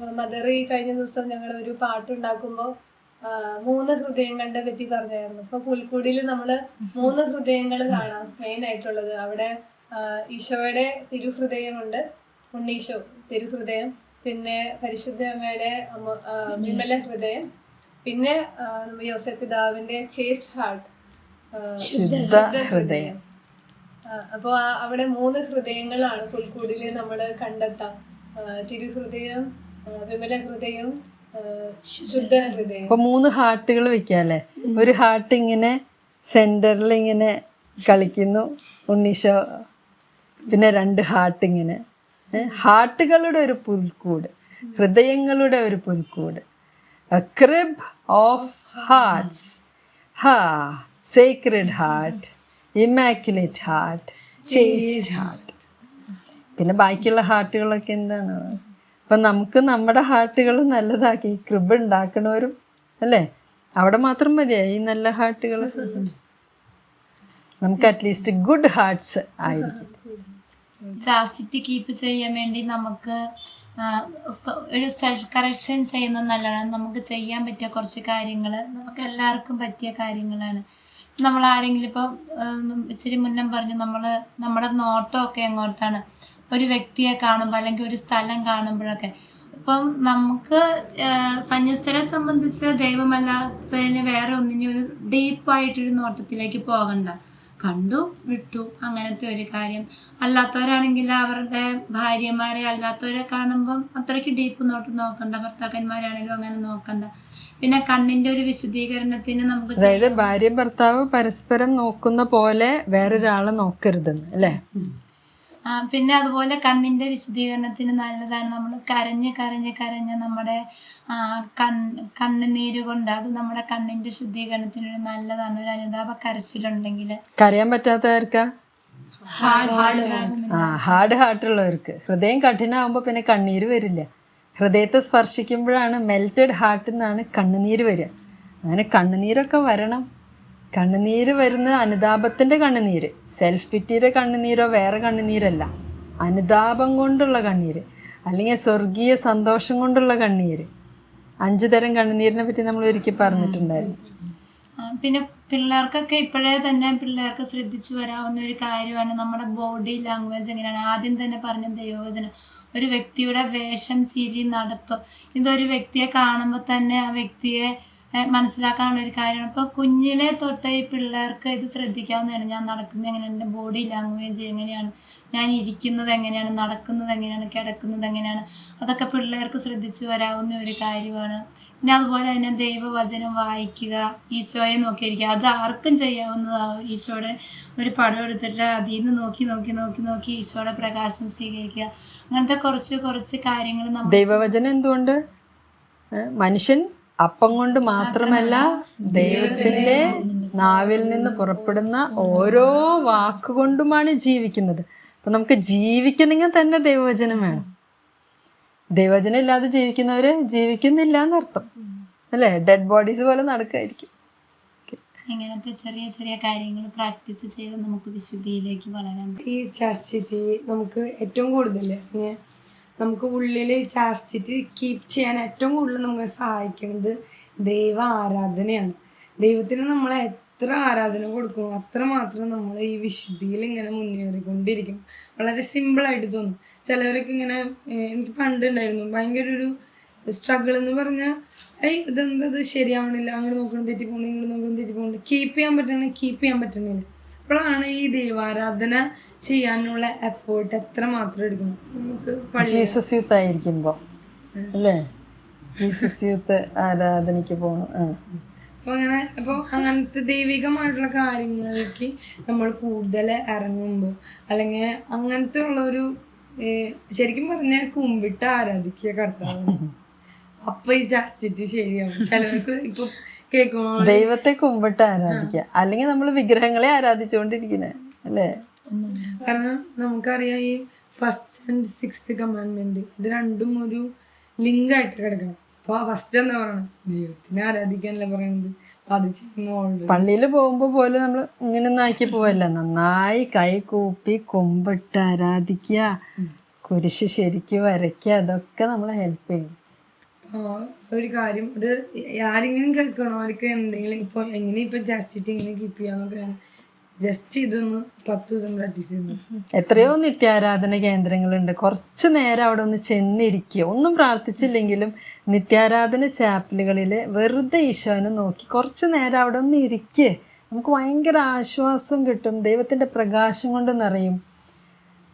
Mother ഈ കഴിഞ്ഞ ദിവസം ഞങ്ങൾ ഒരു പാട്ടുണ്ടാക്കുമ്പോൾ മൂന്ന് ഹൃദയങ്ങളുടെ പറ്റി പറഞ്ഞായിരുന്നു. ഇപ്പൊ പുൽക്കൂടിയിൽ നമ്മൾ മൂന്ന് ഹൃദയങ്ങൾ കാണാം മെയിൻ ആയിട്ടുള്ളത് അവിടെ ഈശോയുടെ തിരുഹൃദയമുണ്ട്. ഉണ്ണീശോ തിരുഹൃദയം. പിന്നെ പരിശുദ്ധ അമ്മയുടെ അമ്മ- വിമല ഹൃദയം. പിന്നെ യോസഫ് പിതാവിന്റെ ചേസ്റ്റ് ഹാർട്ട് ശുദ്ധ ഹൃദയം. അപ്പോൾ അവിടെ മൂന്ന് ഹൃദയങ്ങളാണ് പുൽക്കൂടിയിൽ നമ്മൾ കണ്ടെത്താം. തിരുഹൃദയം വിമല ഹൃദയം ശുദ്ധ ഹൃദയം അപ്പൊ മൂന്ന് ഹാർട്ടുകൾ വെക്കാല്ലേ? ഒരു ഹാർട്ട് ഇങ്ങനെ സെന്ററിൽ ഇങ്ങനെ കളിക്കുന്നു ഉണ്ണീശോ പിന്നെ രണ്ട് ഹാർട്ട് ഇങ്ങനെ. ഹാർട്ടുകളുടെ ഒരു പുൽക്കൂട് ഹൃദയങ്ങളുടെ ഒരു പുൽക്കൂട്. ക്രിബ് ഓഫ് ഹാർട്ട്സ് ഹാ sacred heart immaculate heart chaste heart പിന്നെ ബാക്കിയുള്ള ഹാർട്ടുകളൊക്കെ എന്താണ്? അപ്പം നമുക്ക് നമ്മുടെ ഹാർട്ടുകൾ നല്ലതാക്കി ക്രിബ് ഉണ്ടാക്കണവരും അല്ലേ? അവിടെ മാത്രം മതിയായി ഈ നല്ല ഹാർട്ടുകൾ. നമുക്ക് അറ്റ്ലീസ്റ്റ് ഗുഡ് ഹാർട്ട്സ് ആയിരിക്കും. ചാസ്റ്റിറ്റി കീപ്പ് ചെയ്യാൻ വേണ്ടി നമുക്ക് ഒരു സെൽഫ് കറക്ഷൻ ചെയ്യുന്നത് നല്ലതാണ്. നമുക്ക് ചെയ്യാൻ പറ്റിയ കുറച്ച് കാര്യങ്ങൾ നമുക്ക് എല്ലാവർക്കും പറ്റിയ കാര്യങ്ങളാണ്. നമ്മൾ ആരെങ്കിലും ഇപ്പോൾ ഇച്ചിരി മുന്നേ പറഞ്ഞു നമ്മൾ നമ്മുടെ നോട്ടമൊക്കെ എങ്ങോട്ടാണ്? ഒരു വ്യക്തിയെ കാണുമ്പോൾ അല്ലെങ്കിൽ ഒരു സ്ഥലം കാണുമ്പോഴൊക്കെ. ഇപ്പം നമുക്ക് സന്യസ്തരെ സംബന്ധിച്ച് ദൈവമല്ലാത്തതിന് വേറെ ഒന്നിനും ഒരു ഡീപ്പായിട്ടൊരു നോട്ടത്തിലേക്ക് പോകണ്ട. കണ്ടു വിട്ടു അങ്ങനത്തെ ഒരു കാര്യം. അല്ലാത്തവരാണെങ്കിൽ അവരുടെ ഭാര്യമാരെ അല്ലാത്തവരെ കാണുമ്പം അത്രയ്ക്ക് ഡീപ്പ് നോട്ട് നോക്കണ്ട ഭർത്താക്കന്മാരാണെങ്കിലും അങ്ങനെ നോക്കണ്ട. പിന്നെ കണ്ണിന്റെ ഒരു വിശദീകരണത്തിന് നമുക്ക് അതായത് ഭാര്യ ഭർത്താവ് പരസ്പരം നോക്കുന്ന പോലെ വേറൊരാളെ നോക്കരുതെന്ന് അല്ലേ? പിന്നെ അതുപോലെ കണ്ണിന്റെ വിശദീകരണത്തിന് നല്ലതാണ്. നമ്മൾ കരഞ്ഞ് കരഞ്ഞ് കരഞ്ഞ് നമ്മുടെ കണ്ണ് കണ്ണുനീര് കൊണ്ട് അത് നമ്മുടെ കണ്ണിന്റെ ശുദ്ധീകരണത്തിന് ഒരു നല്ലതാണ്. ഒരു അനുതാപ കരച്ചിലുണ്ടെങ്കിൽ. കരയാൻ പറ്റാത്തവർക്ക്? ആ ഹാർഡ് ഹാർട്ടുള്ളവർക്ക്. ഹൃദയം കഠിനമാകുമ്പോൾ പിന്നെ കണ്ണീര് വരില്ല. ഹൃദയത്തെ സ്പർശിക്കുമ്പോഴാണ് മെൽറ്റഡ് ഹാർട്ടിൽ നിന്നാണ് കണ്ണുനീര് വരിക. അങ്ങനെ കണ്ണുനീരൊക്കെ വരണം. കണ്ണുനീര് വരുന്ന അനുതാപത്തിന്റെ കണ്ണുനീര്. സെൽഫ് പിറ്റിയുടെ കണ്ണുനീരോ വേറെ കണ്ണുനീരല്ല. അനുതാപം കൊണ്ടുള്ള കണ്ണീര്. അല്ലെങ്കിൽ സ്വർഗീയ സന്തോഷം കൊണ്ടുള്ള കണ്ണീര്. അഞ്ചു തരം കണ്ണുനീരിനെ പറ്റി നമ്മൾ ഒരിക്കൽ പറഞ്ഞിട്ടുണ്ടായിരുന്നു. പിന്നെ പിള്ളേർക്കൊക്കെ ഇപ്പോഴേ തന്നെ പിള്ളേർക്ക് ശ്രദ്ധിച്ചു വരാവുന്ന ഒരു കാര്യമാണ് നമ്മുടെ ബോഡി ലാംഗ്വേജ് എങ്ങനെയാണ്. ആദ്യം തന്നെ പറഞ്ഞ ദൈവവചനം. ഒരു വ്യക്തിയുടെ വേഷം ചിരി നടപ്പ്. ഇതൊരു വ്യക്തിയെ കാണുമ്പോൾ തന്നെ ആ വ്യക്തിയെ മനസ്സിലാക്കാനുള്ള ഒരു കാര്യമാണ്. ഇപ്പോൾ കുഞ്ഞിലെ തൊട്ട് ഈ പിള്ളേർക്ക് ഇത് ശ്രദ്ധിക്കാവുന്നതാണ്. ഞാൻ നടക്കുന്നത് എങ്ങനെയാണ്? എന്റെ ബോഡി ലാംഗ്വേജ് എങ്ങനെയാണ്? ഞാൻ ഇരിക്കുന്നത് എങ്ങനെയാണ്? നടക്കുന്നത് എങ്ങനെയാണ്? കിടക്കുന്നത് എങ്ങനെയാണ്? അതൊക്കെ പിള്ളേർക്ക് ശ്രദ്ധിച്ചു വരാവുന്ന ഒരു കാര്യമാണ്. പിന്നെ അതുപോലെ തന്നെ ദൈവവചനം വായിക്കുക ഈശോയെ നോക്കിയിരിക്കുക. അത് ആർക്കും ചെയ്യാവുന്നതാണ് ഈശോയുടെ ഒരു പടം എടുത്തിട്ട് അതിൽ നിന്ന് നോക്കി നോക്കി നോക്കി നോക്കി ഈശോയുടെ പ്രകാശം സ്വീകരിക്കുക. അങ്ങനത്തെ കുറച്ച് കുറച്ച് കാര്യങ്ങൾ ദൈവവചനം എന്തുകൊണ്ട്? മനുഷ്യൻ അപ്പം കൊണ്ട് മാത്രമല്ല ദൈവത്തിന്റെ നാവിൽ നിന്ന് പുറപ്പെടുന്ന ഓരോ വാക്കുകൊണ്ടുമാണ് ജീവിക്കുന്നത്. അപ്പൊ നമുക്ക് ജീവിക്കണമെങ്കിൽ തന്നെ ദൈവവചനം വേണം. ദൈവവചനം ഇല്ലാതെ ജീവിക്കുന്നവര് ജീവിക്കുന്നില്ല എന്നർത്ഥം. അല്ലേ? ഡെഡ് ബോഡീസ് പോലെ നടക്കായിരിക്കും. ഇങ്ങനത്തെ ചെറിയ ചെറിയ കാര്യങ്ങൾ പ്രാക്ടീസ് ചെയ്ത് നമുക്ക് വിശുദ്ധിയിലേക്ക് വളരാൻ ഈ ചാസ്റ്റിറ്റി നമുക്ക് ഏറ്റവും കൂടുതൽ നമുക്ക് ഉള്ളിൽ ചാസ്റ്റിറ്റി കീപ്പ് ചെയ്യാൻ ഏറ്റവും കൂടുതൽ നമ്മളെ സഹായിക്കുന്നത് ദൈവ ആരാധനയാണ്. ദൈവത്തിന് നമ്മൾ എത്ര ആരാധന കൊടുക്കും അത്ര മാത്രം നമ്മൾ ഈ വിശുദ്ധിയിൽ ഇങ്ങനെ മുന്നേറിക്കൊണ്ടിരിക്കും. വളരെ സിമ്പിളായിട്ട് തോന്നും. ചിലവരൊക്കെ ഇങ്ങനെ എനിക്ക് പണ്ടുണ്ടായിരുന്നു. ഭയങ്കര ഒരു സ്ട്രഗിൾ എന്ന് പറഞ്ഞാൽ ഐ ഇതെന്തത് ശരിയാവണില്ല. അങ്ങോട്ട് നോക്കണം തെറ്റി ഇങ്ങോട്ട് നോക്കണം തെറ്റി കീപ്പ് ചെയ്യാൻ പറ്റണേ കീപ്പ് ചെയ്യാൻ പറ്റണില്ല. അപ്പോഴാണ് ഈ ദൈവാരാധന ചെയ്യാനുള്ള എഫേർട്ട് എത്ര മാത്രം എടുക്കണം നമുക്ക് ജീസസ് യൂത്ത് അല്ലേ? ജീസസ് യൂത്ത് ആരാധനയ്ക്ക് പോകണം. അപ്പൊ അങ്ങനെ അപ്പോൾ അങ്ങനത്തെ ദൈവികമായിട്ടുള്ള കാര്യങ്ങളിലേക്ക് നമ്മൾ കൂടുതൽ ഇറങ്ങുമ്പോൾ അല്ലെങ്കിൽ അങ്ങനത്തെ ഉള്ള ഒരു ശരിക്കും പറഞ്ഞ കുമ്പിട്ട് ആരാധിക്കുക കർത്താവ് അപ്പൊ ഈ ചാസ്റ്റിറ്റി ശരിയാവും. ചിലർക്ക് ഇപ്പൊ ദൈവത്തെ കുമ്പിട്ട് ആരാധിക്കുക. അല്ലെങ്കിൽ നമ്മൾ വിഗ്രഹങ്ങളെ ആരാധിച്ചുകൊണ്ടിരിക്കണേ അല്ലേ? കാരണം നമുക്കറിയാം ഈ ഫസ്റ്റ് ആൻഡ് സിക്സ്ത് കമാൻഡ്മെന്റ് ഇത് രണ്ടും ഒരു ലിങ്ക് ആയിട്ട് കിടക്കണം. അപ്പൊ ഫസ്റ്റ് എന്താ പറയണത് ദൈവത്തിനെ ആരാധിക്കാനല്ലേ പറയണത്? അത് ചെയ്യുമ്പോൾ പള്ളിയിൽ പോകുമ്പോൾ പോലും നമ്മൾ ഇങ്ങനെ നാക്കി ആക്കി പോവല്ല. നന്നായി കൈ കൂപ്പി കൊമ്പിട്ട് ആരാധിക്കുക. കുരിശ് ശരിക്ക് വരയ്ക്കുക. അതൊക്കെ നമ്മളെ ഹെൽപ്പ് ചെയ്യും. ഒരു കാര്യം. ഇത് ആരെങ്കിലും കേൾക്കണോ? അവർക്ക് എന്തെങ്കിലും ഇപ്പൊ എങ്ങനെ ഇപ്പൊ ജസ്റ്റ് ഇങ്ങനെ കീപ്പ് ചെയ്യാന്നൊക്കെയാണ് ജസ്റ്റ് ഇതൊന്ന് പത്ത് ദിവസം പ്രാക്ടീസ് ചെയ്യുന്നു എത്രയോ നിത്യാരാധന കേന്ദ്രങ്ങളുണ്ട്. കുറച്ച് നേരം അവിടെ ഒന്ന് ചെന്നിരിക്കുക. ഒന്നും പ്രാർത്ഥിച്ചില്ലെങ്കിലും നിത്യാരാധന ചാപ്പലുകളിൽ വെറുതെ ഈശോനെ നോക്കി കുറച്ച് നേരം അവിടെ ഒന്ന് ഇരിക്കേ നമുക്ക് ഭയങ്കര ആശ്വാസം കിട്ടും. ദൈവത്തിന്റെ പ്രകാശം കൊണ്ട് നിറയും.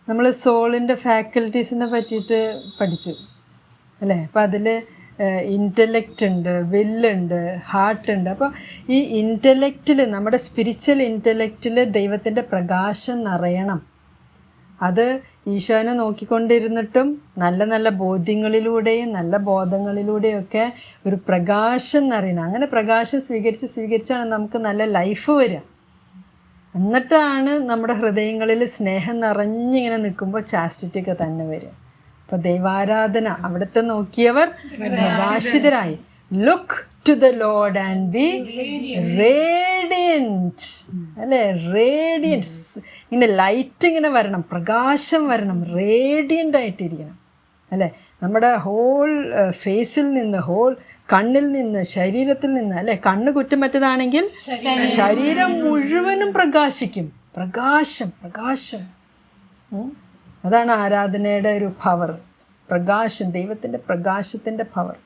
നമ്മൾ സോളിന്റെ ഫാക്കൽറ്റീസിനെ പറ്റിയിട്ട് പഠിച്ചു. അല്ലേ? അപ്പം അതിൽ ഇന്റലക്റ്റ് ഉണ്ട് വില്ലുണ്ട് ഹാർട്ട് ഉണ്ട്. അപ്പോൾ ഈ ഇന്റലക്റ്റിൽ നമ്മുടെ സ്പിരിച്വൽ ഇന്റലക്റ്റിൽ ദൈവത്തിന്റെ പ്രകാശം നിറയണം. അത് ഈശോനെ നോക്കിക്കൊണ്ടിരുന്നിട്ടും നല്ല നല്ല ബോധ്യങ്ങളിലൂടെയും നല്ല ബോധങ്ങളിലൂടെയും ഒക്കെ ഒരു പ്രകാശം നിറയണം. അങ്ങനെ പ്രകാശം സ്വീകരിച്ച് സ്വീകരിച്ചാണ് നമുക്ക് നല്ല ലൈഫ് വരിക. എന്നിട്ടാണ് നമ്മുടെ ഹൃദയങ്ങളിൽ സ്നേഹം നിറഞ്ഞിങ്ങനെ നിൽക്കുമ്പോൾ ചാസ്റ്റിറ്റി ഒക്കെ തന്നെ വരിക. അപ്പോൾ ദൈവാരാധന അവിടുത്തെ നോക്കിയവർ പ്രകാശിതരായി. Look to the Lord and be radiant അല്ലേ? റേഡിയൻസ് ഇങ്ങനെ ലൈറ്റ് ഇങ്ങനെ വരണം പ്രകാശം വരണം റേഡിയന്റ് ആയിട്ടിരിക്കണം. അല്ലേ? നമ്മുടെ ഹോൾ ഫേസിൽ നിന്ന് ഹോൾ കണ്ണിൽ നിന്ന് ശരീരത്തിൽ നിന്ന് അല്ലേ? കണ്ണ് കുറ്റമറ്റതാണെങ്കിൽ ശരീരം. മുഴുവനും പ്രകാശിക്കും. പ്രകാശം പ്രകാശം. അതാണ് ആരാധനയുടെ ഒരു പവർ പ്രകാശം ദൈവത്തിന്റെ പ്രകാശത്തിന്റെ പവർ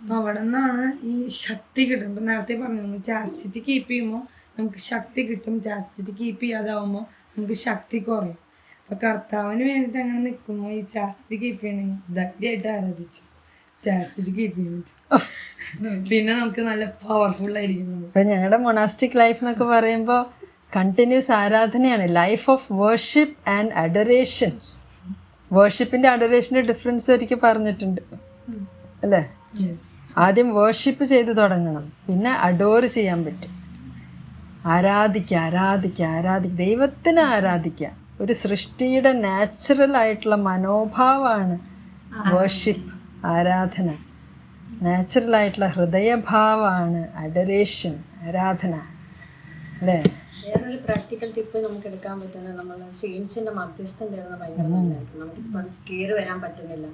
അപ്പൊ അവിടെ നിന്നാണ് ഈ ശക്തി കിട്ടും ഇപ്പൊ നേരത്തെ പറഞ്ഞു നമ്മൾ ചാസ്റ്റിറ്റി കീപ്പ് ചെയ്യുമ്പോൾ നമുക്ക് ശക്തി കിട്ടും. ചാസ്റ്റിറ്റി കീപ്പ് ചെയ്യാതാവുമ്പോൾ നമുക്ക് ശക്തി കുറയും. അപ്പൊ കർത്താവിന് വേണ്ടിയിട്ട് അങ്ങനെ നിൽക്കുമ്പോൾ ഈ ചാസ്റ്റിറ്റി കീപ്പ് ചെയ്യണമെങ്കിൽ ധൈര്യമായിട്ട് ആരാധിച്ചു ചാസ്റ്റിറ്റി കീപ്പ് പറ്റും പിന്നെ നമുക്ക് നല്ല പവർഫുൾ ആയിരിക്കും ഇപ്പം ഞങ്ങളുടെ മൊണാസ്റ്റിക് ലൈഫ് എന്നൊക്കെ പറയുമ്പോൾ കണ്ടിന്യൂസ് ആരാധനയാണ്. Life of worship and adoration വേർഷിപ്പിന്റെ അഡറേഷന്റെ ഡിഫറൻസ് ഒരിക്കൽ പറഞ്ഞിട്ടുണ്ട്. അല്ലേ? ആദ്യം വേർഷിപ്പ് ചെയ്ത് തുടങ്ങണം. പിന്നെ അഡോർ ചെയ്യാൻ പറ്റും. ആരാധിക്കുക ആരാധിക്കുക ആരാധിക്കുക. ദൈവത്തിനെ ആരാധിക്കുക. ഒരു സൃഷ്ടിയുടെ നാച്ചുറൽ ആയിട്ടുള്ള മനോഭാവമാണ് വേർഷിപ്പ് ആരാധന. നാച്ചുറൽ ആയിട്ടുള്ള ഹൃദയഭാവമാണ് അഡറേഷൻ ആരാധന. അല്ലേ? വേറൊരു പ്രാക്ടിക്കൽ ടിപ്പ് നമുക്ക് എടുക്കാൻ പറ്റുന്നത് നമ്മൾ സെയിൻസിന്റെ മധ്യസ്ഥം തരുന്ന ഭയങ്കര നല്ലതായിരിക്കും നമുക്ക് കയറി വരാൻ പറ്റുന്നില്ല.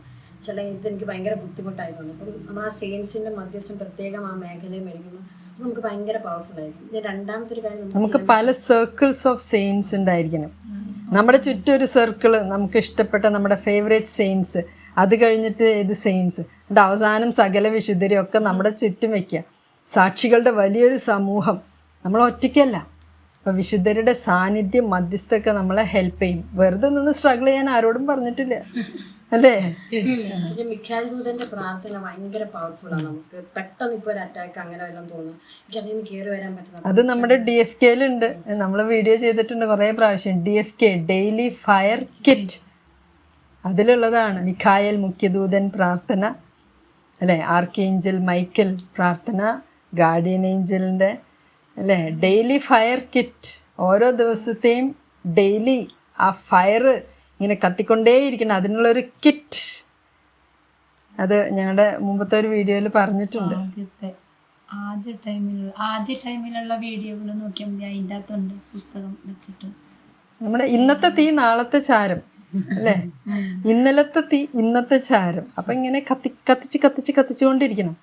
ചില ഇത് എനിക്ക് ഭയങ്കര ബുദ്ധിമുട്ടായി തോന്നി അപ്പം നമ്മൾ ആ സെയിൻസിന്റെ മധ്യസ്ഥം പ്രത്യേകം ആ മേഖലയിൽ മേടിക്കുമ്പോൾ നമുക്ക് ഭയങ്കര പവർഫുൾ ആയിരിക്കും. ഇനി രണ്ടാമത്തെ ഒരു കാര്യം നമുക്ക് പല സർക്കിൾസ് ഓഫ് സെയിൻസ് ഉണ്ടായിരിക്കണം. നമ്മുടെ ചുറ്റും ഒരു സർക്കിൾ നമുക്ക് ഇഷ്ടപ്പെട്ട നമ്മുടെ ഫേവറേറ്റ് സെയിൻസ് അത് കഴിഞ്ഞിട്ട് ഏത് സെയിൻസ് എന്നിട്ട് അവസാനം സകല വിശുദ്ധരും ഒക്കെ നമ്മുടെ ചുറ്റും വയ്ക്കുക. സാക്ഷികളുടെ വലിയൊരു സമൂഹം. നമ്മൾ ഒറ്റയ്ക്കല്ല. അപ്പം വിശുദ്ധരുടെ സാന്നിധ്യം മധ്യസ്ഥൊക്കെ നമ്മളെ ഹെൽപ്പ് ചെയ്യും. വെറുതെ നിന്ന് സ്ട്രഗിൾ ചെയ്യാൻ ആരോടും പറഞ്ഞിട്ടില്ല. അല്ലേ? മിഖാൽ ദൂതന്റെ പ്രാർത്ഥന ഭയങ്കര പവർഫുൾ ആണ്. നമുക്ക് പെട്ടെന്ന് ഒരു അറ്റാക്ക് അങ്ങനെ വല്ലതും തോന്നുന്നു എനിക്ക് അതിൽ നിന്ന് കയറി വരാൻ പറ്റുന്ന അത് നമ്മുടെ ഡി എഫ് കെയിലുണ്ട് നമ്മൾ വീഡിയോ ചെയ്തിട്ടുണ്ട് കുറേ പ്രാവശ്യം. D F K daily fire kit അതിലുള്ളതാണ് Mikhael മുഖ്യദൂതൻ പ്രാർത്ഥന. അല്ലേ? ആർക്കേഞ്ചൽ മൈക്കൽ പ്രാർത്ഥന. ഗാർഡിയൻ ഏഞ്ചലിന്റെ അല്ലേ? ഡെയിലി ഫയർ കിറ്റ് ഓരോ ദിവസത്തെയും ഡെയിലി ആ ഫയർ ഇങ്ങനെ കത്തിക്കൊണ്ടേയിരിക്കണം. അതിനുള്ളൊരു കിറ്റ് അത് ഞങ്ങളുടെ മുമ്പത്തെ ഒരു വീഡിയോയിൽ പറഞ്ഞിട്ടുണ്ട്. ആദ്യ ടൈമിൽ ആദ്യ ടൈമിലുള്ള വീഡിയോകൾ നോക്കിയാൽ മതി അതിന്റെ അകത്തുണ്ട് പുസ്തകം വെച്ചിട്ട്. നമ്മുടെ ഇന്നത്തെ തീ നാളത്തെ ചാരം. അല്ലേ? ഇന്നലത്തെ തീ ഇന്നത്തെ ചാരം. അപ്പം ഇങ്ങനെ കത്തി കത്തിച്ച് കത്തിച്ച് കത്തിച്ചുകൊണ്ടിരിക്കണം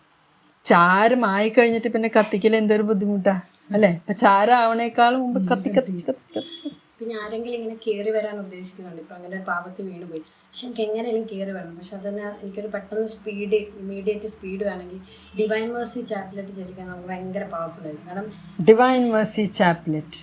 ചാരം ആയി കഴിഞ്ഞിട്ട് പിന്നെ കത്തിക്കൽ എന്തൊരു ബുദ്ധിമുട്ടാ. അല്ലേ? ചാര ആവണേക്കാളും മുമ്പ് കത്തി കത്തി കത്തി കത്തിച്ച് പിന്നെ ആരെങ്കിലും ഇങ്ങനെ കയറി വരാൻ ഉദ്ദേശിക്കുന്നുണ്ട്. ഇപ്പം അങ്ങനെ ഒരു പാപത്തിൽ വീണ് പോയി. പക്ഷെ എനിക്ക് എങ്ങനെയും കയറി വരണം. പക്ഷെ അതന്നെ എനിക്കൊരു പെട്ടെന്ന് സ്പീഡ് ഇമീഡിയറ്റ് സ്പീഡ് വേണമെങ്കിൽ ഡിവൈൻ മേഴ്സി ചാപ്ലറ്റ് ചലിക്കാൻ നമുക്ക് ഭയങ്കര പവർഫുൾ ആയിരിക്കും. കാരണം ഡിവൈൻ മേഴ്സി ചാപ്ലറ്റ്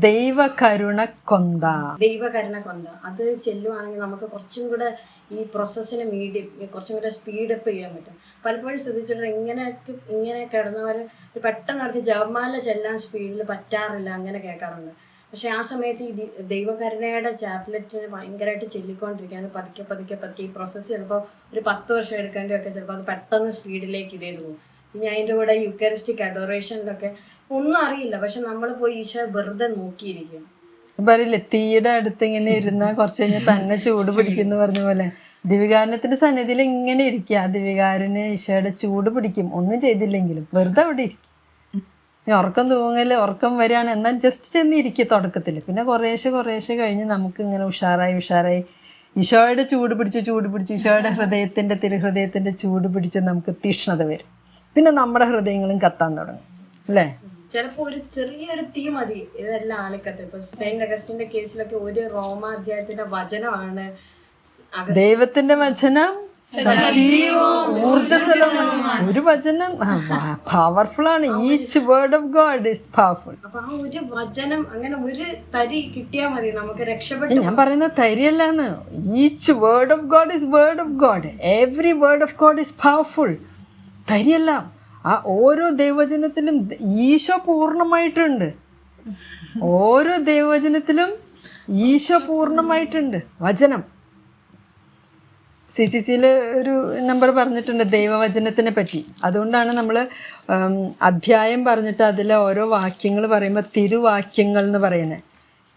ദൈവ കരുണ കൊന്ത. ദൈവകരുണ കൊന്ത. അത് ചെല്ലുവാണെങ്കിൽ നമുക്ക് കുറച്ചും കൂടെ ഈ പ്രോസസ്സിനെ മീഡിയം കുറച്ചും കൂടെ സ്പീഡപ്പ് ചെയ്യാൻ പറ്റും. പലപ്പോഴും ശ്രദ്ധിച്ചിട്ടുണ്ട് ഇങ്ങനെയൊക്കെ ഇങ്ങനെ കിടന്നവർ പെട്ടെന്ന് അവർക്ക് ജപമാല ചെല്ലാൻ സ്പീഡിൽ പറ്റാറില്ല അങ്ങനെ കേൾക്കാറുണ്ട്. പക്ഷെ ആ സമയത്ത് ഈ ദൈവകരുണയുടെ ചാപ്ലറ്റിന് ഭയങ്കരമായിട്ട് ചെല്ലിക്കൊണ്ടിരിക്കുകയാണ് പതുക്കെ പതുക്കെ പതുക്കെ ഈ പ്രോസസ്സ് ചിലപ്പോൾ ഒരു പത്ത് വർഷം എടുക്കേണ്ടിയൊക്കെ ചിലപ്പോൾ അത് പെട്ടെന്ന് സ്പീഡിലേക്ക് ഇതേ പോകും പിന്നെ അതിന്റെ കൂടെ യുക്കരിസ്റ്റിക് അഡോറേഷനിലൊക്കെ ഒന്നും അറിയില്ല. പക്ഷെ നമ്മൾ പോയി ഈശോ വെറുതെ നോക്കിയിരിക്കും. തീയുടെ അടുത്ത് ഇങ്ങനെ ഇരുന്ന കുറച്ച് കഴിഞ്ഞാൽ തന്നെ ചൂട് പിടിക്കുന്നു പറഞ്ഞ പോലെ. ദിവികാരണത്തിന്റെ സന്നിധിയിൽ ഇങ്ങനെ ഇരിക്കുക. ദിവികാരന് ഈശോയുടെ ചൂട് പിടിക്കും. ഒന്നും ചെയ്തില്ലെങ്കിലും വെറുതെ അവിടെ ഇരിക്കും. ഉറക്കം തൂങ്ങൽ ഉറക്കം വരികയാണ്. എന്നാൽ ജസ്റ്റ് ചെന്ന് ഇരിക്കുക തുടക്കത്തിൽ. പിന്നെ കുറേശ്ശെ കുറേശ്ശെ കഴിഞ്ഞ് നമുക്ക് ഇങ്ങനെ ഉഷാറായി ഉഷാറായി ഈശോയുടെ ചൂട് പിടിച്ച് ചൂട് പിടിച്ച് ഈശോയുടെ ഹൃദയത്തിന്റെ തിരുഹൃദയത്തിന്റെ ചൂട് പിടിച്ച് നമുക്ക് തീഷ്ണത വരും. പിന്നെ നമ്മുടെ ഹൃദയങ്ങളും കത്താൻ തുടങ്ങും. അല്ലേ? ചിലപ്പോ ഒരു ചെറിയൊരു തീ മതി. ഇതെല്ലാം ആളിക്കത്ത് ഇപ്പൊ സെയിന്റ് അഗസ്റ്റിന്റെ കേസിലൊക്കെ ഒരു റോമാധ്യായത്തിന്റെ വചനമാണ്. ദൈവത്തിന്റെ വചനം ഒരു വചനം പവർഫുൾ ആണ്. Each word of God is powerful ഒരു വചനം അങ്ങനെ ഒരു തരി കിട്ടിയാൽ മതി. നമുക്ക് രക്ഷപ്പെട്ടു ഞാൻ പറയുന്ന തരിയല്ലാന്ന്. Each word of God is word of God every word of God is powerful തരിയല്ല ആ ഓരോ ദൈവജനത്തിലും ഈശോ പൂർണമായിട്ടുണ്ട്. ഓരോ ദൈവവചനത്തിലും ഈശോ പൂർണമായിട്ടുണ്ട്. വചനം. സി സി സിയിൽ ഒരു നമ്പർ പറഞ്ഞിട്ടുണ്ട് ദൈവവചനത്തിനെ പറ്റി. അതുകൊണ്ടാണ് നമ്മൾ അധ്യായം പറഞ്ഞിട്ട് അതിലെ ഓരോ വാക്യങ്ങൾ പറയുമ്പോൾ തിരുവാക്യങ്ങൾ എന്ന് പറയുന്നത്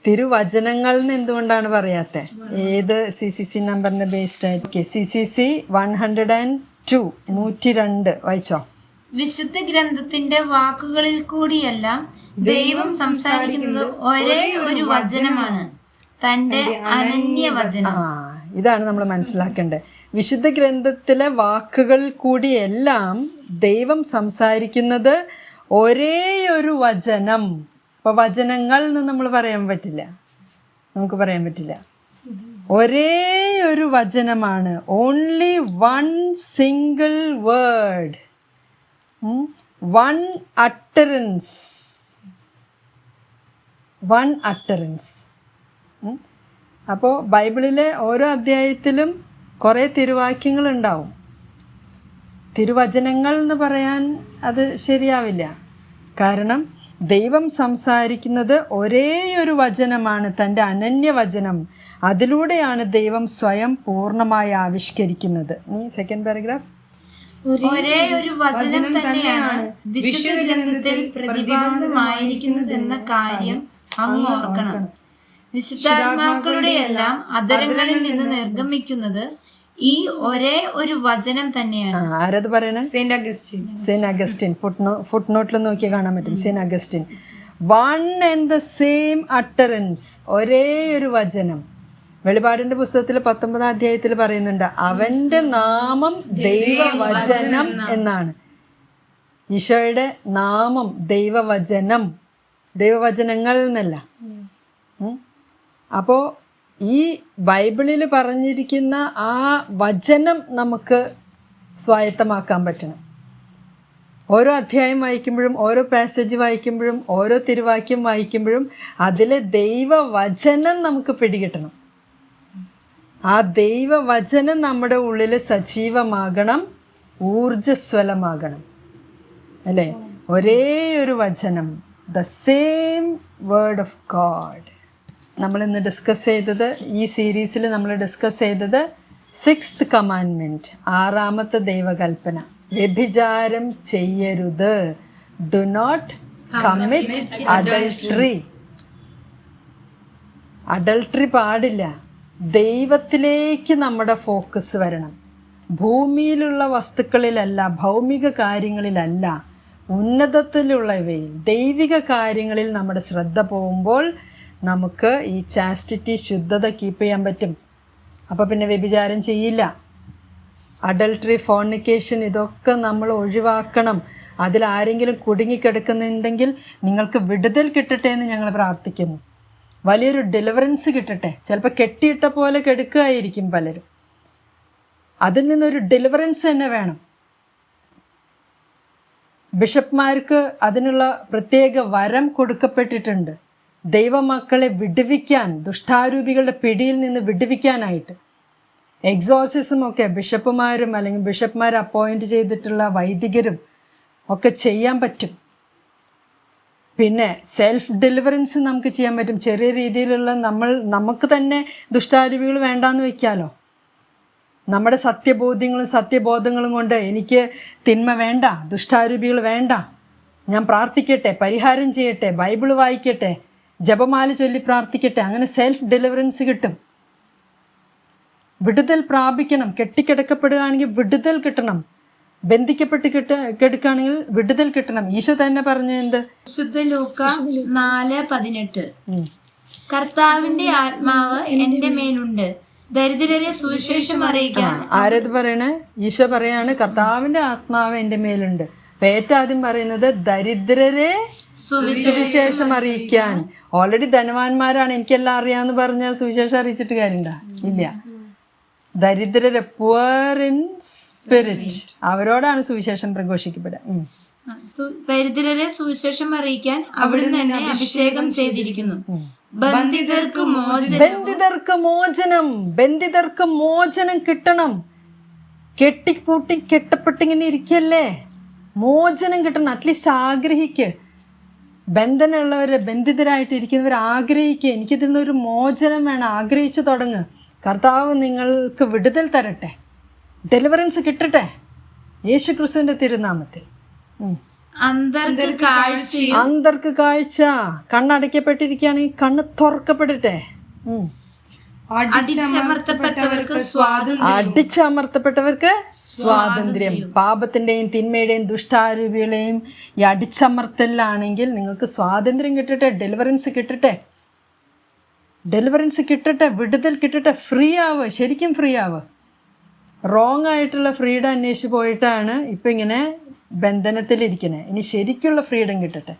തിരുവചനങ്ങൾ എന്ന് എന്തുകൊണ്ടാണ് പറയാത്തത് ഏത് സി സി സി നമ്പറിന്റെ ബേസ്ഡ് ആയിരിക്കും C C C one hundred and two നൂറ്റി രണ്ട് വായിച്ചോ? വിശുദ്ധ ഗ്രന്ഥത്തിന്റെ വാക്കുകളിൽ കൂടിയല്ല ദൈവം സംസാരിക്കുന്നത് ഒരേ ഒരു വചനമാണ്. തന്റെ അനന്യ വചനം. ഇതാണ് നമ്മൾ മനസ്സിലാക്കേണ്ടത്. വിശുദ്ധ ഗ്രന്ഥത്തിലെ വാക്കുകൾ കൂടിയെല്ലാം ദൈവം സംസാരിക്കുന്നത് ഒരേ ഒരു വചനം. ഇപ്പൊ വചനങ്ങൾ എന്ന് നമ്മൾ പറയാൻ പറ്റില്ല. നമുക്ക് പറയാൻ പറ്റില്ല. ഒരേ ഒരു വചനമാണ് only one single word one utterance one utterance അപ്പോൾ ബൈബിളിലെ ഓരോ അധ്യായത്തിലും കുറേ തിരുവാക്യങ്ങൾ ഉണ്ടാവും തിരുവചനങ്ങൾ എന്ന് പറയാൻ അത് ശരിയാവില്ല. കാരണം ദൈവം സംസാരിക്കുന്നത് ഒരേ ഒരു വചനമാണ് തന്റെ അനന്യവചനം അതിലൂടെയാണ് ദൈവം സ്വയം പൂർണമായി ആവിഷ്കരിക്കുന്നത്. നീ സെക്കൻഡ് പാരഗ്രാഫ് ഒരേ ഒരു വചനം തന്നെയാണ് വിശുദ്ധ ഗ്രന്ഥത്തിൽ പ്രതിപാദിതമായിരിക്കുന്നതെന്ന കാര്യം അങ്ങ് ഓർക്കണം. വിശുദ്ധാത്മാക്കളുടെ എല്ലാം അതരങ്ങളിൽ നിന്ന് നിർഗമിക്കുന്നത് ഈ ഒരേ ഒരു വചനം തന്നെയാണ്. ആരത് പറയണേ? Saint Augustine Saint Augustine foot നോട്ടിൽ നോക്കിയാൽ കാണാൻ പറ്റും. Saint Augustine one and the same utterance ഒരേ ഒരു വചനം. വെളിപാടിന്റെ പുസ്തകത്തിൽ പത്തൊമ്പതാം അധ്യായത്തിൽ പറയുന്നുണ്ട് അവന്റെ നാമം ദൈവവചനം എന്നാണ്. ഈശോയുടെ നാമം ദൈവവചനം. ദൈവവചനങ്ങൾ എന്നല്ല. അപ്പോ അപ്പോൾ ഈ ബൈബിളിൽ പറഞ്ഞിരിക്കുന്ന ആ വചനം നമുക്ക് സ്വായത്തമാക്കാൻ പറ്റണം. ഓരോ അധ്യായം വായിക്കുമ്പോഴും ഓരോ പാസേജ് വായിക്കുമ്പോഴും ഓരോ തിരുവാക്യം വായിക്കുമ്പോഴും അതിലെ ദൈവവചനം നമുക്ക് പിടികിട്ടണം. ആ ദൈവവചനം നമ്മുടെ ഉള്ളിൽ സജീവമാകണം ഊർജസ്വലമാകണം അല്ലേ? ഒരേ ഒരു വചനം the same word of God നമ്മൾ ഇന്ന് ഡിസ്കസ് ചെയ്തത് ഈ സീരീസിൽ നമ്മൾ ഡിസ്കസ് ചെയ്തത് സിക്സ്ത് കമാൻമെന്റ് ആറാമത്തെ ദൈവകൽപ്പന. വ്യഭിചാരം ചെയ്യരുത്. Do not commit adultery adultery പാടില്ല. ദൈവത്തിലേക്ക് നമ്മുടെ ഫോക്കസ് വരണം. ഭൂമിയിലുള്ള വസ്തുക്കളിലല്ല ഭൗമിക കാര്യങ്ങളിലല്ല ഉന്നതത്തിലുള്ളവയിൽ ദൈവിക കാര്യങ്ങളിൽ നമ്മുടെ ശ്രദ്ധ പോകുമ്പോൾ നമുക്ക് ഈ ചാസ്റ്റിറ്റി ശുദ്ധത കീപ്പ് ചെയ്യാൻ പറ്റും. അപ്പോൾ പിന്നെ വ്യഭിചാരം ചെയ്യില്ല. അഡൾട്ടറി ഫോണിക്കേഷൻ ഇതൊക്കെ നമ്മൾ ഒഴിവാക്കണം. അതിൽ ആരെങ്കിലും കുടുങ്ങിക്കിടക്കുന്നുണ്ടെങ്കിൽ നിങ്ങൾക്ക് വിടുതൽ കിട്ടട്ടെ എന്ന് ഞങ്ങൾ പ്രാർത്ഥിക്കുന്നു. വലിയൊരു ഡെലിവറൻസ് കിട്ടട്ടെ. ചിലപ്പോൾ കെട്ടിയിട്ട പോലെ കെടുക്കുകയായിരിക്കും പലരും. അതിൽ നിന്നൊരു ഡെലിവറൻസ് തന്നെ വേണം. ബിഷപ്പ്മാർക്ക് അതിനുള്ള പ്രത്യേക വരം കൊടുക്കപ്പെട്ടിട്ടുണ്ട്. ദൈവമക്കളെ വിടുവിക്കാൻ ദുഷ്ടാരൂപികളുടെ പിടിയിൽ നിന്ന് വിടുവിക്കാനായിട്ട് എക്സോസിസം ഒക്കെ ബിഷപ്പുമാരും അല്ലെങ്കിൽ ബിഷപ്പ്മാർ അപ്പോയിന്റ് ചെയ്തിട്ടുള്ള വൈദികരും ഒക്കെ ചെയ്യാൻ പറ്റും. പിന്നെ സെൽഫ് ഡെലിവറൻസ് നമുക്ക് ചെയ്യാൻ പറ്റും. ചെറിയ രീതിയിലുള്ള നമ്മൾ നമുക്ക് തന്നെ ദുഷ്ടാരൂപികൾ വേണ്ടാന്ന് വെക്കാലോ? നമ്മുടെ സത്യബോധ്യങ്ങളും സത്യബോധങ്ങളും കൊണ്ട് എനിക്ക് തിന്മ വേണ്ട ദുഷ്ടാരൂപികൾ വേണ്ട. ഞാൻ പ്രാർത്ഥിക്കട്ടെ പരിഹാരം ചെയ്യട്ടെ ബൈബിൾ വായിക്കട്ടെ. ജപമാല ചൊല്ലി പ്രാർത്ഥിക്കട്ടെ. അങ്ങനെ സെൽഫ് ഡെലിവറൻസ് കിട്ടും. വിടുതൽ പ്രാപിക്കണം. കെട്ടിക്കിടക്കപ്പെടുകയാണെങ്കിൽ വിടുതൽ കിട്ടണം. ബന്ധിക്കപ്പെട്ട് കിട്ട കെടുക്കുകയാണെങ്കിൽ വിടുതൽ കിട്ടണം. ഈശോ തന്നെ പറഞ്ഞു എന്ത്? ലൂക്ക നാല് പതിനെട്ട്. കർത്താവിന്റെ ആത്മാവ് എന്റെ മേലുണ്ട്. ദരിദ്രരെ സുവിശേഷം അറിയിക്കാൻ ആരത് പറയണേ? ഈശോ പറയാണ് കർത്താവിന്റെ ആത്മാവ് എന്റെ മേലുണ്ട്. അപ്പൊ ആദ്യം പറയുന്നത് ദരിദ്രരെ സുവിശേഷം അറിയിക്കാൻ. ഓൾറെഡി ധനവാന്മാരാണ്. എനിക്കെല്ലാം അറിയാന്ന് പറഞ്ഞ സുവിശേഷം അറിയിച്ചിട്ട് കാര്യമില്ല. ഇല്ല. ദരിദ്രരെ പുവർ ഇൻ സ്പിരിറ്റ് അവരോടാണ് സുവിശേഷം പ്രഘോഷിക്കപ്പെടുക. ദരിദ്രരെ സുവിശേഷം അറിയിക്കാൻ അവിടുന്ന് തന്നെ അഭിഷേകം ചെയ്തിരിക്കുന്നു. ബന്ധിതർക്ക് മോചനം. ബന്ധിതർക്ക് മോചനം. ബന്ധിതർക്ക് മോചനം കിട്ടണം. കെട്ടിക്കൂട്ടി കെട്ടപ്പെട്ടിങ്ങനെ ഇരിക്കല്ലേ? മോചനം കിട്ടണം. അറ്റ്ലീസ്റ്റ് ആഗ്രഹിക്ക്. ബന്ധനമുള്ളവര് ബന്ധിതരായിട്ടിരിക്കുന്നവർ ആഗ്രഹിക്കുക. എനിക്കിതിൽ നിന്നൊരു മോചനം വേണം. ആഗ്രഹിച്ചു തുടങ്ങുക കർത്താവ് നിങ്ങൾക്ക് വിടുതൽ തരട്ടെ. ഡെലിവറൻസ് കിട്ടട്ടെ. യേശു ക്രിസ്തുവിന്റെ തിരുനാമത്തിൽ. അന്തർക്ക് കാഴ്ച. കണ്ണടയ്ക്കപ്പെട്ടിരിക്കുകയാണെങ്കിൽ കണ്ണ് തുറക്കപ്പെടട്ടെ. ഉം. അടിച്ചമർത്തപ്പെട്ടവർക്ക് സ്വാതന്ത്ര്യം. പാപത്തിന്റെയും തിന്മയുടെയും ദുഷ്ടാരൂപികളെയും ഈ അടിച്ചമർത്തലാണെങ്കിൽ നിങ്ങൾക്ക് സ്വാതന്ത്ര്യം കിട്ടട്ടെ ഡെലിവറൻസ് കിട്ടട്ടെ. ഡെലിവറൻസ് കിട്ടട്ടെ വിടുതൽ കിട്ടട്ടെ ഫ്രീ ആവ് ശരിക്കും ഫ്രീ ആവ് റോങ് ആയിട്ടുള്ള ഫ്രീഡം അന്വേഷിച്ച് പോയിട്ടാണ് ഇപ്പം ഇങ്ങനെ ബന്ധനത്തിലിരിക്കുന്നത് ഇനി ശരിക്കുള്ള ഫ്രീഡം കിട്ടട്ടെ.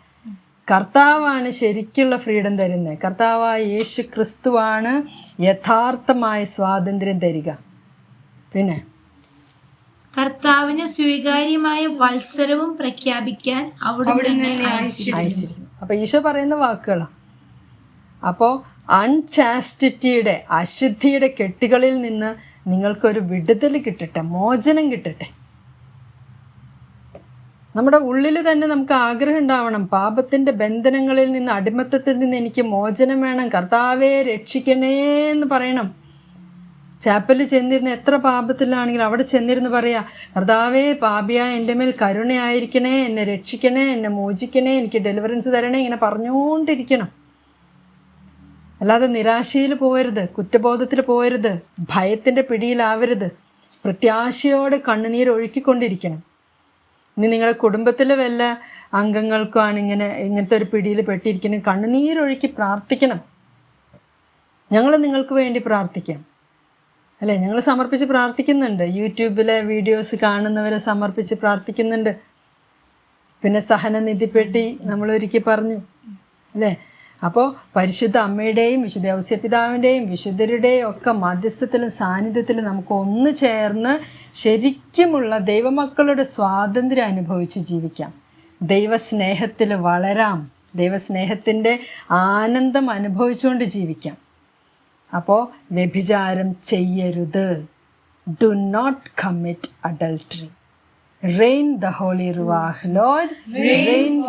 കർത്താവാണ് ശരിക്കുള്ള ഫ്രീഡം തരുന്നത് കർത്താവായ യേശു ക്രിസ്തുവാണ് യഥാർത്ഥമായ സ്വാതന്ത്ര്യം തരിക. പിന്നെ? കർത്താവിന് സ്വീകാര്യമായ വത്സരവും പ്രഖ്യാപിക്കാൻ അവിടുന്ന് അപ്പൊ അയച്ചിരിക്കുന്നു. ഈശോ പറയുന്ന വാക്കുകളാ. അപ്പോൾ അൺചാസ്റ്റിറ്റിയുടെ അശുദ്ധിയുടെ കെട്ടുകളിൽ നിന്ന് നിങ്ങൾക്കൊരു വിടുതൽ കിട്ടട്ടെ മോചനം കിട്ടട്ടെ. നമ്മുടെ ഉള്ളിൽ തന്നെ നമുക്ക് ആഗ്രഹം ഉണ്ടാവണം. പാപത്തിന്റെ ബന്ധനങ്ങളിൽ നിന്ന് അടിമത്തത്തിൽ നിന്ന് എനിക്ക് മോചനം വേണം. കർത്താവെ രക്ഷിക്കണേ എന്ന് പറയണം. ചാപ്പലിൽ ചെന്നിരുന്ന എത്ര പാപത്തിലാണെങ്കിലും അവിടെ ചെന്നിരുന്ന് പറയാ കർത്താവേ പാപിയ എന്റെ മേൽ കരുണയായിരിക്കണേ എന്നെ രക്ഷിക്കണേ എന്നെ മോചിക്കണേ എനിക്ക് ഡെലിവറൻസ് തരണേ ഇങ്ങനെ പറഞ്ഞുകൊണ്ടിരിക്കണം. അല്ലാതെ നിരാശയിൽ പോകരുത് കുറ്റബോധത്തിൽ പോകരുത് ഭയത്തിന്റെ പിടിയിലാവരുത്. പ്രത്യാശയോടെ കണ്ണുനീർ ഒഴുക്കിക്കൊണ്ടിരിക്കണം. ഇനി നിങ്ങളുടെ കുടുംബത്തിലെ വല്ല അംഗങ്ങൾക്കുമാണ് ഇങ്ങനെ ഇങ്ങനത്തെ ഒരു പിടിയിൽ പെട്ടിരിക്കുന്നത്. കണ്ണുനീരൊഴുക്കി പ്രാർത്ഥിക്കണം. ഞങ്ങൾ നിങ്ങൾക്ക് വേണ്ടി പ്രാർത്ഥിക്കാം. അല്ലേ? ഞങ്ങൾ സമർപ്പിച്ച് പ്രാർത്ഥിക്കുന്നുണ്ട്. യൂട്യൂബിലെ വീഡിയോസ് കാണുന്നവരെ സമർപ്പിച്ച് പ്രാർത്ഥിക്കുന്നുണ്ട്. പിന്നെ സഹനനിധിപ്പെട്ടി നമ്മൾ ഒരുക്കി പറഞ്ഞു. അല്ലേ? അപ്പോൾ പരിശുദ്ധ അമ്മയുടെയും വിശുദ്ധ ഔസ്യപിതാവിന്റെയും വിശുദ്ധരുടെയും ഒക്കെ മധ്യസ്ഥത്തിലും സാന്നിധ്യത്തിലും നമുക്ക് ഒന്ന് ചേർന്ന് ശരിക്കുമുള്ള ദൈവമക്കളുടെ സ്വാതന്ത്ര്യം അനുഭവിച്ച് ജീവിക്കാം. ദൈവസ്നേഹത്തിൽ വളരാം. ദൈവസ്നേഹത്തിന്റെ ആനന്ദം അനുഭവിച്ചുകൊണ്ട് ജീവിക്കാം. അപ്പോൾ വ്യഭിചാരം ചെയ്യരുത്. Do not commit adultery rain the holy ruach load rain